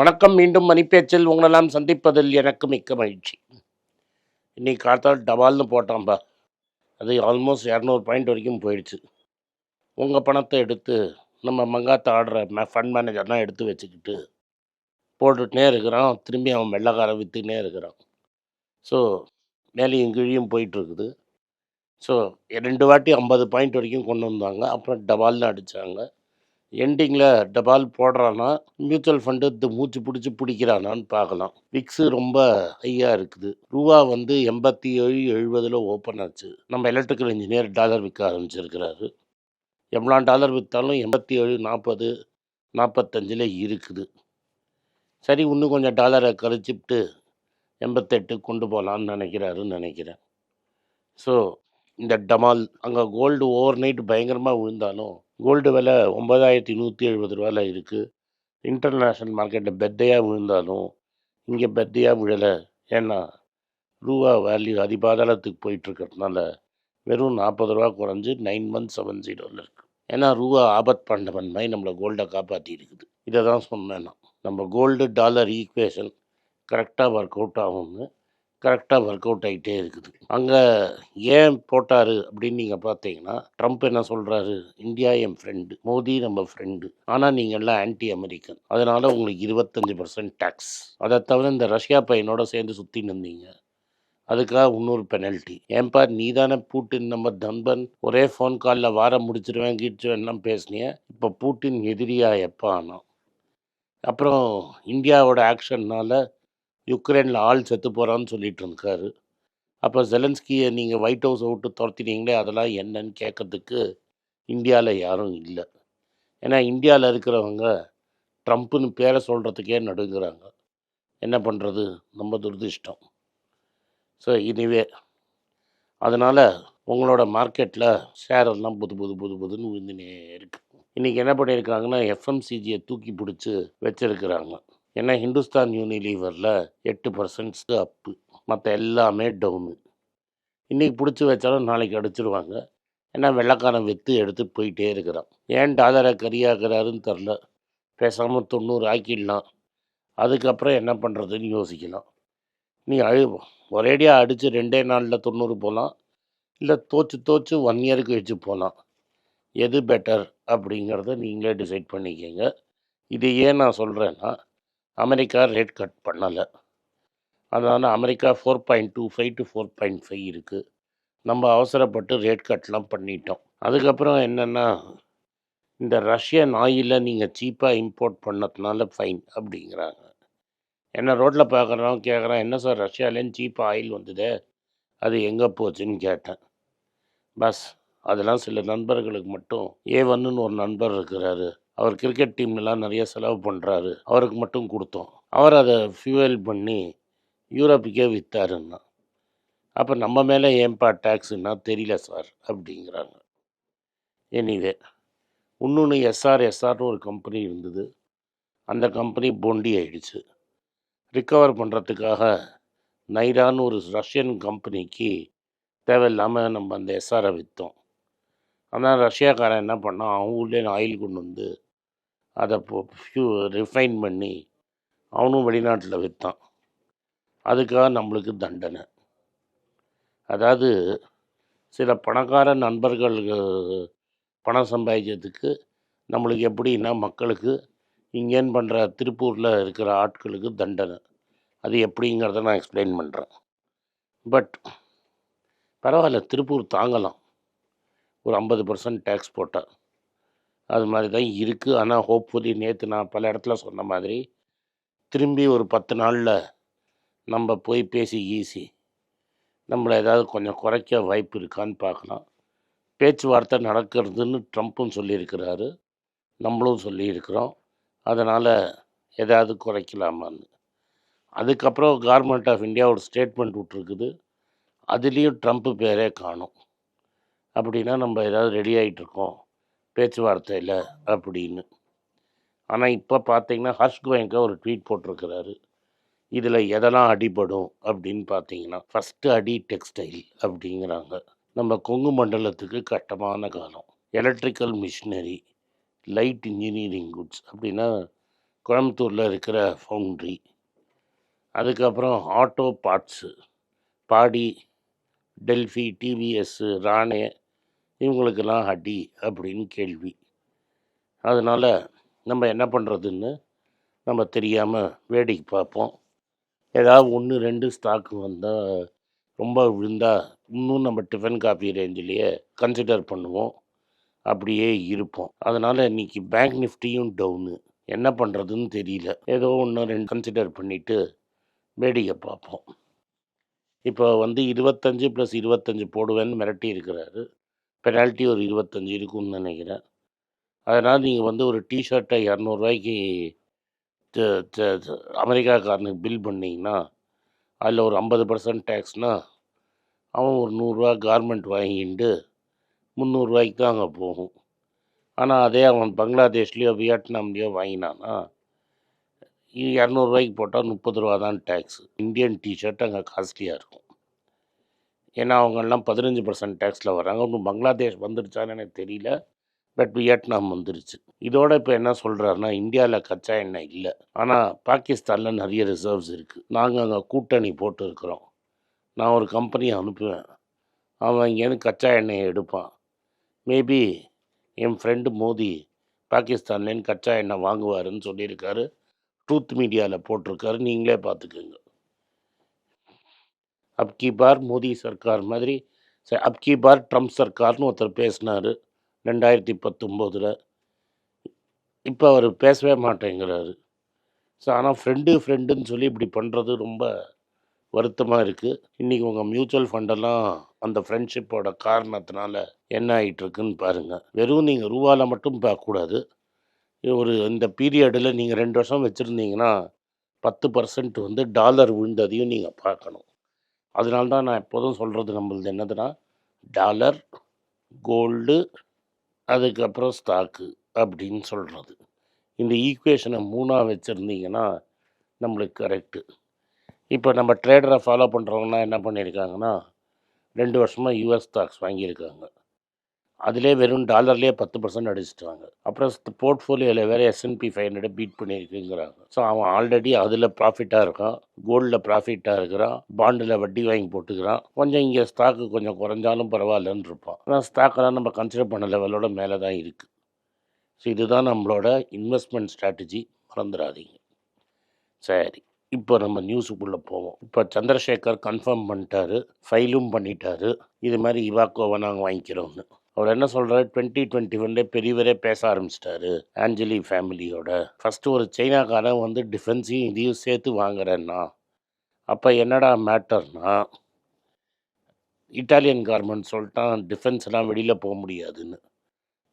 வணக்கம் மீண்டும் மணிப்பேச்சில் உங்களெல்லாம் சந்திப்பதில் எனக்கு மிக்க மகிழ்ச்சி. இன்னைக்கு காத்தால் டபால்னு போட்டான்பா அது ஆல்மோஸ்ட் இரநூறு பாயிண்ட் வரைக்கும் போயிடுச்சு. உங்கள் பணத்தை எடுத்து நம்ம மங்காத்த ஆடுற மே ஃபண்ட் மேனேஜர்லாம் எடுத்து வச்சுக்கிட்டு போட்டுகிட்டே இருக்கிறான். திரும்பி அவன் வெள்ளைக்காரன் விற்றுனே இருக்கிறான். ஸோ மேலேயும் கீழியும் போயிட்டுருக்குது. ஸோ ரெண்டு வாட்டி ஐம்பது பாயிண்ட் வரைக்கும் கொண்டு வந்தாங்க. அப்புறம் டபால்னு அடித்தாங்க எண்டிங்கில் டபால் போடுறானா மியூச்சுவல் ஃபண்டு இது மூச்சு பிடிச்சி பிடிக்கிறானான்னு பார்க்கலாம். விக்ஸு ரொம்ப ஹையாக இருக்குது. ரூபா வந்து எண்பத்தி ஏழு எழுபதில் ஓப்பன் ஆச்சு. நம்ம எலக்ட்ரிக்கல் இன்ஜினியர் டாலர் விற்க ஆரம்பிச்சிருக்கிறாரு. எவ்வளோ டாலர் விற்றாலும் எண்பத்தி ஏழு நாற்பது நாற்பத்தஞ்சில் இருக்குது. சரி இன்னும் கொஞ்சம் டாலரை கழிச்சுட்டு எண்பத்தெட்டு கொண்டு போகலான்னு நினைக்கிறாருன்னு நினைக்கிறேன். ஸோ இந்த டமால் அங்கே கோல்டு ஓவர் நைட் பயங்கரமாக விழுந்தாலும் கோல்டு விலை ஒன்பதாயிரத்தி நூற்றி எழுபது ரூபாயில் இருக்குது இன்டர்நேஷ்னல் மார்க்கெட்டில் பெத்தையாக விழுந்தாலும் இங்கே பெத்தையாக விழலை. ஏன்னா ரூபா வேல்யூ அதிபாதாளத்துக்கு போயிட்டுருக்கிறதுனால வெறும் நாற்பது ரூபா குறைஞ்சி நைன் மந்த் செவன் ஜீரோவில் இருக்குது ஏன்னா ரூபா ஆபத் பண்ணவன் மாதிரி நம்மளை கோல்டை காப்பாற்றி இருக்குது இதை தான் சொன்னேன் நான். நம்ம கோல்டு டாலர் ஈக்குவேஷன் கரெக்டாக ஒர்க் அவுட் ஆகும்னு கரெக்டாக ஒர்க் அவுட் ஆகிட்டே இருக்குது. அங்கே ஏன் போட்டார் அப்படின்னு நீங்கள் பார்த்தீங்கன்னா ட்ரம்ப் என்ன சொல்கிறாரு இந்தியா என் ஃப்ரெண்டு மோடி நம்ம ஃப்ரெண்டு ஆனால் நீங்கள் எல்லாம் ஆன்டி அமெரிக்கன் அதனால் உங்களுக்கு இருபத்தஞ்சி பர்சன்ட் டேக்ஸ் அதை தவிர இந்த ரஷ்யா பையனோட சேர்ந்து சுற்றி நின்றீங்க அதுக்காக இன்னொரு பெனல்ட்டி ஏன்பா நீ தானே பூட்டின் நம்ம தன்பன். ஒரே ஃபோன் காலில் வார முடிச்சிருவேன் கீழ்ச்சுவேன்லாம் பேசுனிய. இப்போ பூட்டின் எதிரியா எப்போ ஆனோம் அப்புறம் இந்தியாவோட ஆக்ஷன்னால் யுக்ரைனில் ஆள் செத்து போகிறான்னு சொல்லிட்டு இருக்காரு அப்போ ஜெலன்ஸ்கியை நீங்கள் ஒயிட் ஹவுஸை விட்டு துரத்தினீங்களே அதெல்லாம் என்னன்னு கேட்கறதுக்கு இந்தியாவில் யாரும் இல்லை. ஏன்னா இந்தியாவில் இருக்கிறவங்க ட்ரம்ப்புன்னு பேரை சொல்கிறதுக்கே நடுங்கிறாங்க. என்ன பண்ணுறது நம்ம துரதிஷ்டம் ஸோ இனிவே அதனால் உங்களோட மார்க்கெட்டில் ஷேர் எல்லாம் புது புது புது புதுன்னு விழுந்துனே இருக்கு. இன்றைக்கி என்ன பண்ணியிருக்காங்கன்னா எஃப்எம்சிஜியை தூக்கி பிடிச்சி வச்சிருக்கிறாங்க. ஏன்னா ஹிந்துஸ்தான் யூனிலீவரில் எட்டு பர்சன்ட்ஸ் அப்பு மற்ற எல்லாமே டவுனு இன்றைக்கி பிடிச்சி வச்சாலும் நாளைக்கு அடிச்சிருவாங்க. ஏன்னா வெள்ளக்காரன் விற்று எடுத்து போயிட்டே இருக்கிறான். ஏன் டாலரை கரியாகிறாருன்னு தெரில. பேசாமல் தொண்ணூறு ஆக்கிடலாம். அதுக்கப்புறம் என்ன பண்ணுறதுன்னு யோசிக்கலாம். நீ அழு ஒரேடியாக அடித்து ரெண்டே நாளில் தொண்ணூறு போகலாம் இல்லை தோச்சு தோச்சு ஒன் இயருக்கு வச்சு போகலாம் எது பெட்டர் அப்படிங்கிறத நீங்களே டிசைட் பண்ணிக்கங்க. இது ஏன் நான் சொல்கிறேன்னா அமெரிக்கா ரேட் கட் பண்ணலை. அதனால் America four point two five to four point five இருக்குது நம்ம அவசரப்பட்டு ரேட் கட்லாம் பண்ணிட்டோம். அதுக்கப்புறம் என்னென்னா இந்த ரஷ்யன் ஆயிலை நீங்கள் சீப்பாக இம்போர்ட் பண்ணதுனால ஃபைன் அப்படிங்கிறாங்க. என்ன ரோட்டில் பார்க்குறோம் கேட்குறான் என்ன சார் ரஷ்யாலேருந்து சீப்பாக ஆயில் வந்ததே? அது எங்கே போச்சுன்னு கேட்டேன். பஸ் அதெல்லாம் சில நண்பர்களுக்கு மட்டும் ஏ ஒன்னுன்னு ஒரு நண்பர் இருக்கிறாரு. அவர் கிரிக்கெட் டீம்லாம் நிறைய செலவு பண்ணுறாரு அவருக்கு மட்டும் கொடுத்தோம். அவர் அதை ஃபியூவல் பண்ணி யூரோப்புக்கே விற்றாருன்னா அப்போ நம்ம மேலே ஏன்பா டேக்ஸுன்னா தெரியல சார் அப்படிங்கிறாங்க. எனிவே இன்னொன்று எஸ்ஆர் எஸ்ஆர்னு ஒரு கம்பெனி இருந்தது. அந்த கம்பெனி பொண்டி ஆயிடுச்சு. ரிக்கவர் பண்ணுறதுக்காக நைரான்னு ஒரு ரஷ்யன் கம்பெனிக்கு தேவையில்லாமல் நம்ம அந்த எஸ்ஆரை விற்றோம் ஆனால் ரஷ்யாக்காரன் என்ன பண்ணான்? அவன் ஊர்லேயே ஆயில் கொண்டு வந்து அதை ஃபியூ ரிஃபைன் பண்ணி அவனும் வெளிநாட்டில் விற்றான் அதுக்காக நம்மளுக்கு தண்டனை. அதாவது சில பணக்கார நண்பர்கள் பணம் சம்பாதிக்கிறதுக்கு நம்மளுக்கு எப்படின்னா மக்களுக்கு இங்கேன்னு பண்ணுற திருப்பூரில் இருக்கிற ஆட்களுக்கு தண்டனை. அது எப்படிங்கிறத நான் எக்ஸ்பிளைன் பண்ணுறேன் பட் பரவாயில்ல திருப்பூர் தாங்கலாம். ஒரு ஐம்பது பர்சன்ட் டேக்ஸ் போட்டால் அது மாதிரி தான் இருக்குது ஆனால் ஹோப்ஃபுல்லி நேற்று நான் பல இடத்துல சொன்ன மாதிரி திரும்பி ஒரு பத்து நாளில் நம்ம போய் பேசி ஈஸி நம்மளை ஏதாவது கொஞ்சம் குறைக்க வாய்ப்பு இருக்கான்னு பார்க்கலாம். பேச்சுவார்த்தை நடக்கிறதுன்னு ட்ரம்ப்பும் சொல்லியிருக்கிறாரு. நம்மளும் சொல்லியிருக்கிறோம். அதனால் ஏதாவது குறைக்கலாமான்னு. அதுக்கப்புறம் கவர்மெண்ட் ஆஃப் இந்தியா ஒரு ஸ்டேட்மெண்ட் விட்ருக்குது அதுலேயும் ட்ரம்ப்பு பேரே காணும். அப்படின்னா நம்ம ஏதாவது ரெடி ஆகிட்டுருக்கோம் பேச்சுவார்த்தையில் அப்படின்னு. ஆனால் இப்போ பார்த்தீங்கன்னா ஹர்ஷ் கோயங்கா ஒரு ட்வீட் போட்டிருக்கிறாரு. இதில் எதெல்லாம் அடிபடும் அப்படின்னு பார்த்தீங்கன்னா ஃபஸ்ட்டு அடி டெக்ஸ்டைல் அப்படிங்கிறாங்க. நம்ம கொங்கு மண்டலத்துக்கு கட்டமான காலம். Electrical machinery light engineering goods அப்படின்னா கோயம்புத்தூரில் இருக்கிற ஃபவுண்ட்ரி அதுக்கப்புறம் auto parts body Delphi TVS Rane இவங்களுக்கெல்லாம் அடி அப்படின்னு கேள்வி. அதனால் நம்ம என்ன பண்ணுறதுன்னு நம்ம தெரியாமல் வேடிக்கை பார்ப்போம். ஏதாவது ஒன்று ரெண்டு ஸ்டாக்கு வந்தால் ரொம்ப விழுந்தா இன்னும் நம்ம டிஃபன் காஃபி ரேஞ்சிலேயே கன்சிடர் பண்ணுவோம். அப்படியே இருப்போம். அதனால் இன்னைக்கு பேங்க் நிஃப்டியும் டவுனு என்ன பண்ணுறதுன்னு தெரியல. ஏதோ ஒன்று ரெண்டு கன்சிடர் பண்ணிவிட்டு வேடிக்கை பார்ப்போம். இப்போ வந்து இருபத்தஞ்சு ப்ளஸ் இருபத்தஞ்சு போடுவேன்னு மிரட்டி இருக்கிறாரு. பெனால்ட்டி ஒரு இருபத்தஞ்சு இருக்கும்னு நினைக்கிறேன். அதனால் நீங்கள் வந்து ஒரு டிஷர்ட்டை இரநூறுவாய்க்கு அமெரிக்காக்காரனுக்கு பில் பண்ணிங்கன்னா அதில் ஒரு ஐம்பது பர்சன்ட் டேக்ஸ்னால் அவன் ஒரு நூறுரூவா கார்மெண்ட் வாங்கிட்டு முந்நூறுரூவாய்க்கு தான் அங்கே போகும். ஆனால் அதே அவன் பங்களாதேஷ்லேயோ வியட்நாம்லேயோ வாங்கினான்னா இரநூறுவாய்க்கு போட்டால் முப்பது ரூபா தான் டேக்ஸ் இந்தியன் டிஷர்ட் அங்கே காஸ்ட்லியாக இருக்கும். ஏன்னா அவங்கெல்லாம் பதினஞ்சு பர்சன்ட் டேக்ஸில் வராங்க. இன்னும் பங்களாதேஷ் வந்துருச்சான்னு எனக்கு தெரியல. பட் வியட்நாம் வந்துருச்சு. இதோட இப்போ என்ன சொல்கிறாருன்னா இந்தியாவில் கச்சா எண்ணெய் இல்லை. ஆனால் பாகிஸ்தானில் நிறைய ரிசர்வ்ஸ் இருக்குது நாங்கள் அங்கே கூட்டணி போட்டு இருக்கிறோம். நான் ஒரு கம்பெனியை அனுப்புவேன். அவன் இங்கேருந்து கச்சா எண்ணெயை எடுப்பான். மேபி என் ஃப்ரெண்டு மோதி பாகிஸ்தான்லேருந்து கச்சா எண்ணெய் வாங்குவாருன்னு சொல்லியிருக்காரு. ட்ரூத் மீடியாவில் போட்டிருக்காரு. நீங்களே பார்த்துக்குங்க. அப்கி பார் மோடி சர்க்கார் மாதிரி ச- அப்கி பார் ட்ரம்ப் சர்க்கார்னு ஒருத்தர் பேசினார் ரெண்டாயிரத்தி பத்தொம்போதில். இப்போ அவர் பேசவே மாட்டேங்கிறாரு. ஸோ ஆனால் ஃப்ரெண்டு ஃப்ரெண்டுன்னு சொல்லி இப்படி பண்ணுறது ரொம்ப வருத்தமாக இருக்குது இன்றைக்கி உங்கள் மியூச்சுவல் ஃபண்டெல்லாம் அந்த ஃப்ரெண்ட்ஷிப்போட காரணத்தினால என்ன ஆகிட்டுருக்குன்னு பாருங்கள் வெறும் நீங்கள் ரூபாவில் மட்டும் பார்க்கக்கூடாது. ஒரு இந்த பீரியடில் நீங்கள் ரெண்டு வருஷம் வச்சுருந்தீங்கன்னா பத்து பர்சன்ட் வந்து டாலர் விழுந்ததையும் நீங்கள் பார்க்கணும். அதனால தான் நான் எப்போதும் சொல்கிறது நம்மளது என்னதுன்னா டாலர் கோல்டு அதுக்கப்புறம் ஸ்டாக்கு அப்படின்னு சொல்கிறது இந்த ஈக்குவேஷனை மூணாக வச்சுருந்தீங்கன்னா நம்மளுக்கு கரெக்டு இப்போ நம்ம ட்ரேடரை ஃபாலோ பண்ணுறவங்கன்னா என்ன பண்ணியிருக்காங்கன்னா ரெண்டு வருஷமாக யூஎஸ் ஸ்டாக்ஸ் வாங்கியிருக்காங்க. அதிலே வெறும் டாலர்லேயே பத்து பர்சன்ட் அடிச்சிட்டாங்க. அப்புறம் போர்ட்ஃபோலியோவில் வேறு S and P five hundred beat பண்ணியிருக்குங்கிறாங்க so அவன் ஆல்ரெடி அதில் ப்ராஃபிட்டாக இருக்கான். கோல்டில் ப்ராஃபிட்டாக இருக்கிறான். பாண்டில் வட்டி வாங்கி போட்டுக்கிறான். கொஞ்சம் இங்கே ஸ்டாக்கு கொஞ்சம் குறைஞ்சாலும் பரவாயில்லன்னு இருப்பான். ஆனால் ஸ்டாக்கெல்லாம் நம்ம கன்சிடர் பண்ண லெவலோட மேலே தான் இருக்குது ஸோ இதுதான் நம்மளோட இன்வெஸ்ட்மெண்ட் ஸ்ட்ராட்டஜி மறந்துடாதீங்க. சரி இப்போ நம்ம நியூஸுக்குள்ளே போவோம். இப்போ சந்திரசேகர் கன்ஃபார்ம் பண்ணிட்டாரு. ஃபைலும் பண்ணிட்டாரு. இது மாதிரி இவாக்கோவை நாங்கள் வாங்கிக்கிறோம்னு. அவர் என்ன சொல்கிறார் டுவெண்ட்டி டுவெண்ட்டி ஒன்லே பெரியவரே பேச ஆரம்பிச்சிட்டாரு. ஆஞ்சலி ஃபேமிலியோட ஃபஸ்ட்டு ஒரு சைனாக்காரன் வந்து டிஃபென்ஸையும் இதையும் சேர்த்து வாங்குறேன்னா அப்போ என்னடா மேட்டர்னா இட்டாலியன் கார்மெண்ட் சொல்லிட்டான் டிஃபென்ஸ்லாம் வெளியில் போக முடியாதுன்னு.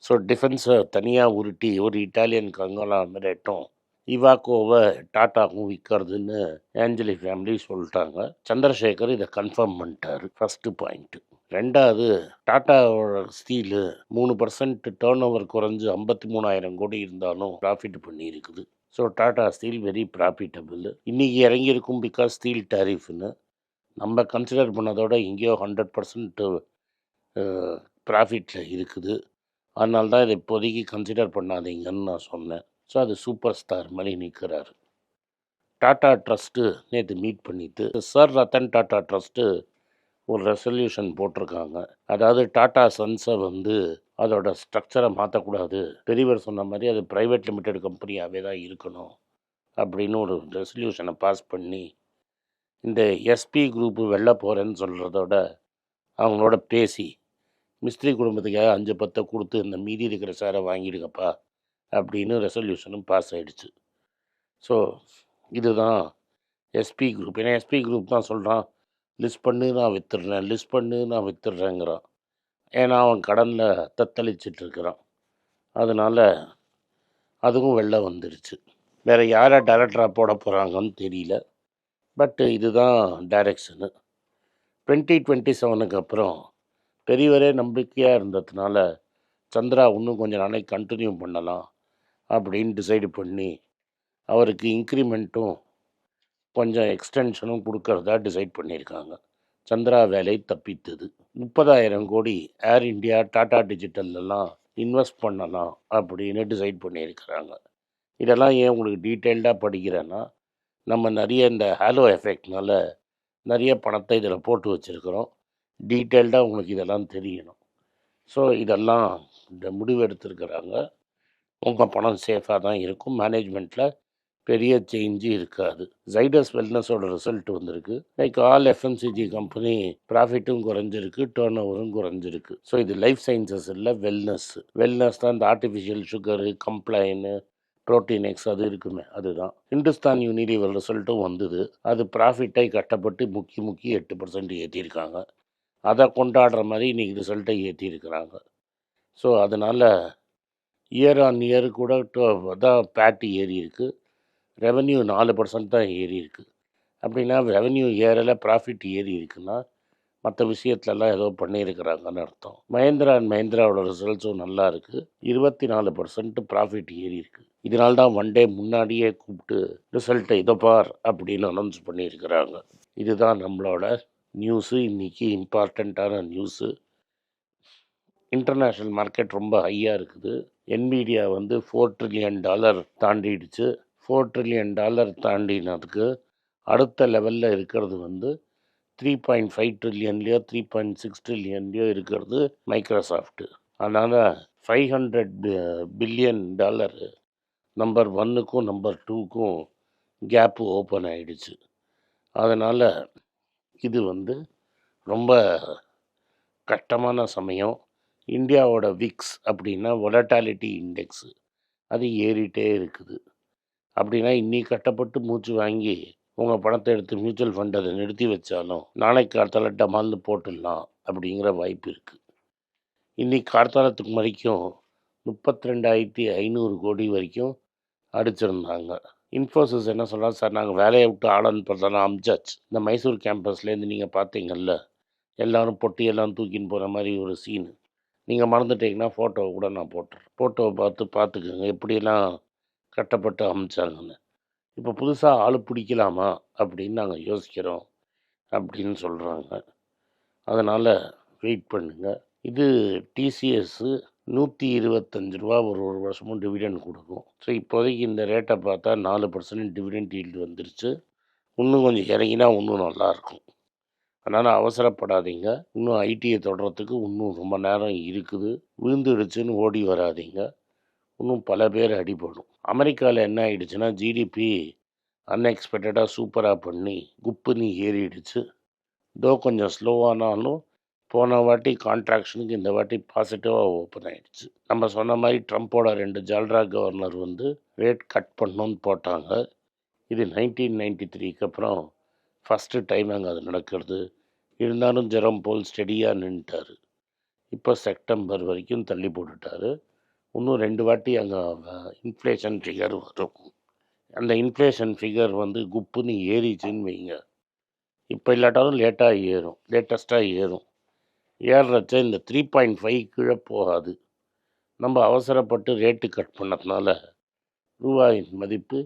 ஸோ டிஃபென்ஸை தனியாக உருட்டி ஒரு இட்டாலியன் கங்கலா மிரட்டும் இவாக்கோவை டாட்டாவும் விற்கிறதுன்னு ஏஞ்சலி ஃபேமிலி சொல்லிட்டாங்க. சந்திரசேகர் இதை கன்ஃபார்ம் பண்ணிட்டாரு ஃபஸ்ட்டு பாயிண்ட்டு ரெண்டாவது டாட்டாவோட ஸ்டீலு மூணு பர்சன்ட் டேர்ன் ஓவர் குறைஞ்சு ஐம்பத்தி மூணாயிரம் கோடி இருந்தாலும் ப்ராஃபிட் பண்ணியிருக்குது. So Tata steel very profitable இன்றைக்கி இறங்கியிருக்கும் பிகாஸ் ஸ்டீல் டேரிஃப்னு நம்ம கன்சிடர் பண்ணதோட எங்கேயோ ஹண்ட்ரட் பர்சன்ட் ப்ராஃபிட்டில் இருக்குது. அதனால தான் இதை இப்போதைக்கு கன்சிடர் பண்ணாதீங்கன்னு நான் சொன்னேன். ஸோ அது சூப்பர் ஸ்டார் மாதிரி நிற்கிறாரு டாடா ட்ரஸ்ட்டு நேற்று மீட் பண்ணிவிட்டு சார் ரத்தன் டாடா ட்ரஸ்ட்டு ஒரு ரெசல்யூஷன் போட்டிருக்காங்க. அதாவது டாடா சன்ஸை வந்து அதோட ஸ்ட்ரக்சரை மாற்றக்கூடாது பெரியவர் சொன்ன மாதிரி அது ப்ரைவேட் லிமிடெட் கம்பெனியாகவே தான் இருக்கணும் அப்படின்னு ஒரு ரெசல்யூஷனை பாஸ் பண்ணி இந்த எஸ்பி குரூப்பு வெளில போகிறேன்னு சொல்கிறதோட அவங்களோட பேசி மிஸ்திரி குடும்பத்துக்காக அஞ்சு பத்தை கொடுத்து இந்த மீதி இருக்கிற சாரை வாங்கிடுங்கப்பா அப்படின்னு ரெசல்யூஷனும் பாஸ் ஆகிடுச்சு ஸோ இதுதான் எஸ்பி குரூப் ஏன்னா எஸ்பி குரூப் தான் சொல்கிறான் லிஸ்ட் பண்ணு நான் வித்துடுறேன் லிஸ்ட் பண்ணு நான் வித்துடுறேங்கிறான். ஏன்னா அவன் கடனில் தத்தளிச்சிட்ருக்கிறான். அதனால் அதுவும் வெளில வந்துடுச்சு வேறு யாரை டைரக்டராக போட போகிறாங்கன்னு தெரியல. பட்டு இதுதான் டைரக்ஷனு டுவெண்ட்டி டுவெண்ட்டி செவனுக்கு அப்புறம் பெரியவரே நம்பிக்கையாக இருந்ததுனால சந்திரா இன்னும் கொஞ்சம் நாளைக்கு கண்டினியூ பண்ணலாம் அப்படின்னு டிசைடு பண்ணி அவருக்கு இன்க்ரிமெண்ட்டும் கொஞ்சம் எக்ஸ்டென்ஷனும் கொடுக்கறதா டிசைட் பண்ணியிருக்காங்க சந்திரா வேலை தப்பித்தது. முப்பதாயிரம் கோடி ஏர் இந்தியா டாடா டிஜிட்டல்லாம் இன்வெஸ்ட் பண்ணலாம் அப்படின்னு டிசைட் பண்ணியிருக்கிறாங்க இதெல்லாம் ஏன் உங்களுக்கு டீட்டெயில்டாக படிக்கிறேன்னா நம்ம நிறைய இந்த ஹாலோ எஃபெக்ட்னால நிறைய பணத்தை இதில் போட்டு வச்சுருக்கிறோம். டீட்டெயில்டாக உங்களுக்கு இதெல்லாம் தெரியணும். ஸோ இதெல்லாம் இந்த முடிவு எடுத்திருக்கிறாங்க. உங்கள் பணம் சேஃபாக தான் இருக்கும். மேனேஜ்மெண்ட்டில் பெரிய சேஞ்சு இருக்காது. ஜைடஸ் வெல்னஸோட ரிசல்ட் வந்திருக்கு. லைக் ஆல் எஃப்எம்சிஜி கம்பெனி ப்ராஃபிட்டும் குறைஞ்சிருக்கு டேர்ன் ஓவரும் குறைஞ்சிருக்கு ஸோ இது லைஃப் சயின்சஸ் இல்லை வெல்னஸ் வெல்னஸ் தான் இந்த artificial sugar Complan protein X அது இருக்குமே அதுதான். ஹிந்துஸ்தான் யூனிலிவர் ரிசல்ட்டும் வந்தது. அது ப்ராஃபிட்டை கட்டப்பட்டு முக்கி முக்கி எட்டு பர்சன்ட் ஏற்றிருக்காங்க அதை கொண்டாடுற மாதிரி இன்றைக்கி ரிசல்ட்டை ஏற்றிருக்கிறாங்க ஸோ அதனால் இயர் ஆன் இயர் கூட to- அதான் பேட் ஏறி இருக்குது ரெவன்யூ நாலு பர்சன்ட் தான் ஏறி இருக்குது அப்படின்னா ரெவன்யூ ஏறலை ப்ராஃபிட் ஏறி இருக்குன்னா மற்ற விஷயத்துலலாம் ஏதோ பண்ணியிருக்கிறாங்கன்னு அர்த்தம். மஹேந்திரா அண்ட் மஹேந்திராவோட ரிசல்ட்ஸும் நல்லா இருக்குது இருபத்தி நாலு பர்சன்ட் ப்ராஃபிட் ஏறி இருக்கு. இதனால தான் ஒன் டே முன்னாடியே கூப்பிட்டு ரிசல்ட்டை இதை பார் அப்படின்னு அனௌன்ஸ் பண்ணியிருக்கிறாங்க. இதுதான் நம்மளோட நியூஸு இன்றைக்கி இம்பார்ட்டண்ட்டான நியூஸு இன்டர்நேஷ்னல் மார்க்கெட் ரொம்ப ஹையாக இருக்குது. என்விடியா வந்து ஃபோர் ட்ரில்லியன் டாலர் தாண்டிடுச்சு. ஃபோர் ட்ரில்லியன் டாலர் தாண்டினதுக்கு அடுத்த லெவலில் இருக்கிறது வந்து த்ரீ பாயிண்ட் ஃபைவ் ட்ரில்லியன்லேயோ த்ரீ பாயிண்ட் சிக்ஸ் ட்ரில்லியன்லேயோ இருக்கிறது மைக்ரோசாஃப்ட்டு அதனால் five hundred billion dollar number ஒன்னுக்கும் number டூக்கும் கேப்பு ஓப்பன் ஆகிடுச்சு அதனால் இது வந்து ரொம்ப கஷ்டமான சமயம். இந்தியாவோட விக்ஸ் அப்படின்னா வொலட்டாலிட்டி இண்டெக்ஸு அது ஏறிட்டே இருக்குது. அப்படின்னா இன்னி கட்டப்பட்டு மூச்சு வாங்கி உங்கள் பணத்தை எடுத்து மியூச்சுவல் ஃபண்ட் அதை நிறுத்தி வச்சாலும் நாளைக்கு கார்த்தால டமால்னு போட்டுடலாம் அப்படிங்கிற வாய்ப்பு இருக்குது இன்றைக்கி கார்த்தாலத்துக்கு வரைக்கும் முப்பத்தி ரெண்டாயிரத்தி ஐநூறு கோடி வரைக்கும் அடிச்சிருந்தாங்க. இன்ஃபோசிஸ் என்ன சொல்கிறா சார் நாங்கள் வேலையை விட்டு ஆள் பார்த்தா அம்ஜாச்சு இந்த மைசூர் கேம்பஸ்லேருந்து நீங்கள் பார்த்தீங்கல்ல எல்லாரும் பொட்டி எல்லாம் தூக்கின்னு போகிற மாதிரி ஒரு சீனு நீங்கள் மறந்துட்டீங்கன்னா ஃபோட்டோவை கூட நான் போட்டுறேன். ஃபோட்டோவை பார்த்து பார்த்துக்குங்க. எப்படியெல்லாம் கட்டப்பட்டு அமைச்சாங்கன்னு. இப்போ புதுசாக ஆள் பிடிக்கலாமா அப்படின்னு நாங்கள் யோசிக்கிறோம் அப்படின்னு சொல்கிறாங்க அதனால் வெயிட் பண்ணுங்கள் இது டிசிஎஸ்ஸு நூற்றி இருபத்தஞ்சு ரூபா ஒரு ஒரு வருஷமும் டிவிடெண்ட் கொடுக்கும். ஸோ இப்போதைக்கு இந்த ரேட்டை பார்த்தா நாலு பர்சன்ட் டிவிடெண்ட் ஈல்டு வந்துருச்சு. இன்னும் கொஞ்சம் இறங்கினா இன்னும் நல்லாயிருக்கும் அதனால் அவசரப்படாதீங்க. இன்னும் ஐடியை தொடரத்துக்கு இன்னும் ரொம்ப நேரம் இருக்குது. விழுந்துடுச்சுன்னு ஓடி வராதீங்க. இன்னும் பல பேர் அடிபடும். அமெரிக்காவில் என்ன ஆகிடுச்சுன்னா ஜிடிபி அன்எக்ஸ்பெக்டடாக சூப்பராக பண்ணி குப்புன்னு ஏறிடுச்சு. தோ கொஞ்சம் ஸ்லோவானாலும் போன வாட்டி கான்ட்ராக்ஷனுக்கு இந்த வாட்டி பாசிட்டிவாக ஓப்பன் ஆகிடுச்சு நம்ம சொன்ன மாதிரி ட்ரம்ப்போட ரெண்டு ஜால்ரா கவர்னர் வந்து ரேட் கட் பண்ணணும்னு போட்டாங்க. இது நைன்டீன் நைன்டி த்ரீக்கு அப்புறம் ஃபஸ்ட்டு டைம் அங்கே அது நடக்கிறது. இருந்தாலும் ஜெரம் போல் ஸ்டெடியாக நின்ட்டார். இப்போ செப்டம்பர் வரைக்கும் தள்ளி போட்டுட்டார். இன்னும் ரெண்டு வாட்டி அங்கே இன்ஃப்ளேஷன் ஃபிகர் வரும். அந்த இன்ஃப்ளேஷன் ஃபிகர் வந்து குப்புன்னு ஏறிச்சுன்னு வைங்க. இப்போ இல்லாட்டாலும் லேட்டாக ஏறும். லேட்டஸ்ட்டாக ஏறும். ஏறுறச்ச இந்த த்ரீ பாயிண்ட் ஃபைவ் கீழே போகாது. நம்ம அவசரப்பட்டு ரேட்டு கட் பண்ணதுனால ரூபாயின் மதிப்பு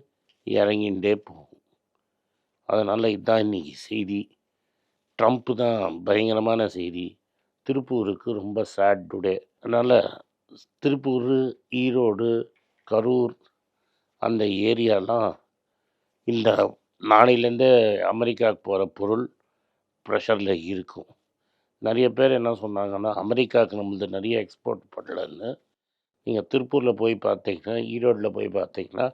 இறங்கின்றே போகும். அதனால் இதுதான் இன்னைக்கு செய்தி. ட்ரம்ப்பு தான் பயங்கரமான செய்தி. திருப்பூருக்கு ரொம்ப சேட் டுடே அதனால் திருப்பூர் ஈரோடு கரூர் அந்த ஏரியாலாம் இந்த நாளையிலேருந்தே அமெரிக்காவுக்கு போகிற பொருள் ப்ரெஷரில் இருக்கும். நிறைய பேர் என்ன சொன்னாங்கன்னா அமெரிக்காவுக்கு நம்மளது நிறைய எக்ஸ்போர்ட் பண்ணலன்னு. நீங்கள் திருப்பூரில் போய் பார்த்தீங்கன்னா ஈரோட்டில் போய் பார்த்தீங்கன்னா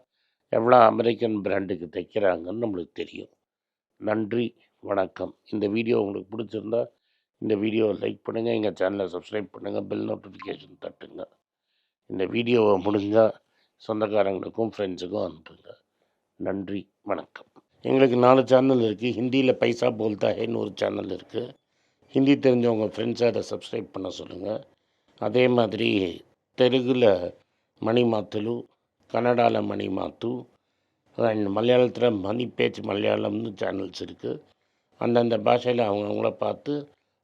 எவ்வளோ அமெரிக்கன் பிராண்டுக்கு தைக்கிறாங்கன்னு நம்மளுக்கு தெரியும். நன்றி வணக்கம். இந்த வீடியோ உங்களுக்கு பிடிச்சிருந்தா இந்த வீடியோவை லைக் பண்ணுங்கள் எங்கள் சேனலை சப்ஸ்கிரைப் பண்ணுங்கள் பெல் நோட்டிஃபிகேஷன் தட்டுங்க. இந்த வீடியோவை முடிஞ்சால் சொந்தக்காரங்களுக்கும் ஃப்ரெண்ட்ஸுக்கும் அனுப்புங்க. நன்றி வணக்கம். எங்களுக்கு நாலு சேனல் இருக்குது ஹிந்தியில் பைசா போல்தா ஹேன்னு ஒரு சேனல் இருக்குது ஹிந்தி தெரிஞ்சவங்க ஃப்ரெண்ட்ஸை அதை சப்ஸ்கிரைப் பண்ண சொல்லுங்கள் அதே மாதிரி தெலுங்கில் மணி மாத்துலு கன்னடாவில் மணி மாத்து அண்ட் மலையாளத்தில் மணி பேச்சு மலையாளம்னு சேனல்ஸ் இருக்குது அந்தந்த பாஷையில் அவங்கவுங்கள பார்த்து